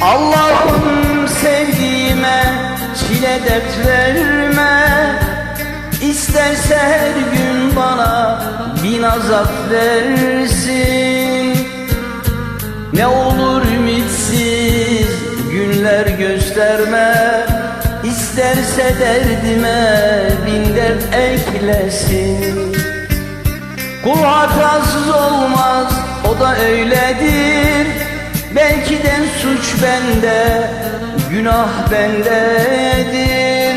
Allah'ım sevdiğime çile dert verme İsterse her gün bana bin azap versin. Ne olur ümitsiz günler gösterme. İsterse derdime bin dert eklesin. Kul hatasız olmaz suç bende günah bendedir.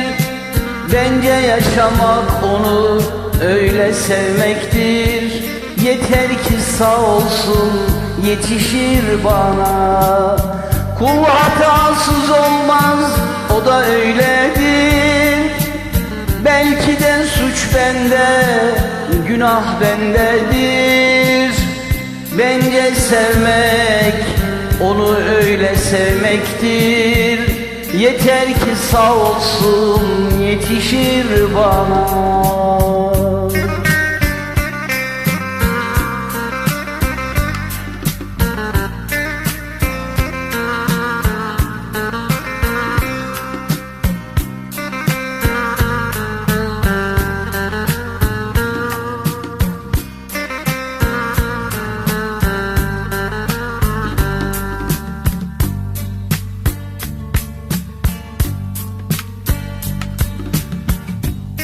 Bence yaşamak onu öyle sevmektir. Yeter ki sağ olsun yetişir bana. Kul hatasız olmaz o da öyledir. Belki de suç bende, günah bendedir. Bence sevmek, onu öyle sevmektir. Yeter ki sağ olsun, yetişir bana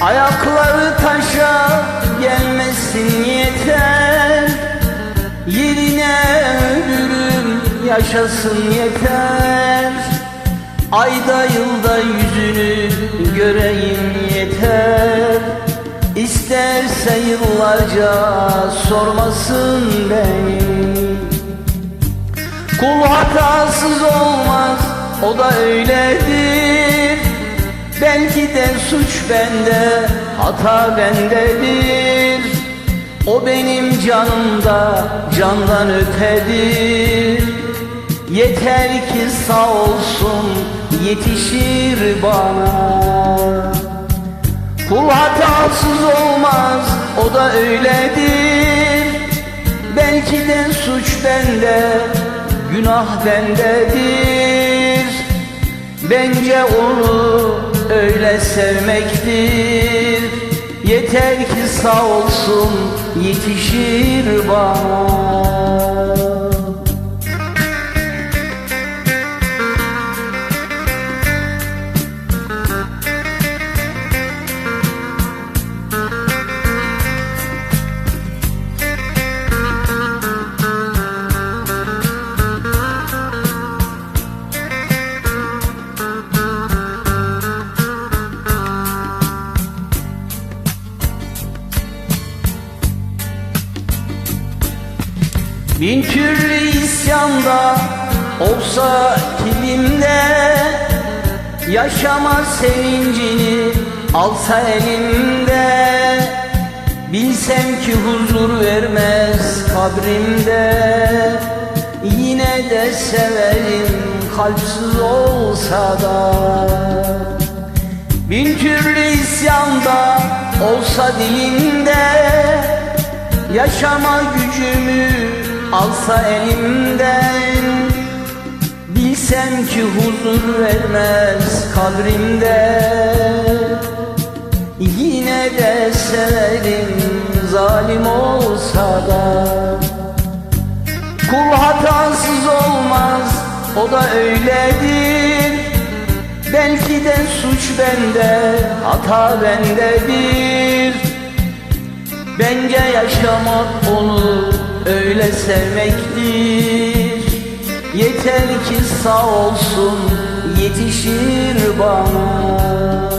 Ayakları taşa gelmesin yeter. Yerine ölürüm yaşasın yeter. Ayda yılda yüzünü göreyim yeter. İsterse yıllarca sormasın beni. Kul hatasız olmaz o da öyledir Belki de suç bende, hata bendedir. O benim canımda, candan ötedir. Yeter ki sağ olsun, yetişir bana. Kul hatasız olmaz, o da öyledir. Belki de suç bende, günah bendedir. Bence öyle sevmektir. Yeter ki sağ olsun yetişir bana Bin türlü isyanda olsa kilimde Yaşama sevincini alsa elimde. Bilsem ki huzur vermez kabrimde. Yine de severim kalpsiz olsa da. Bin türlü isyanda olsa dilimde Yaşama gücümü alsa elimden Bilsem ki huzur vermez kabrimde. Yine de severim zalim olsa da. Kul hatasız olmaz o da öyledir. Belki de suç bende hata bendedir. Bence yaşamak onu öyle sevmektir. Yeter ki sağ olsun yetişir bana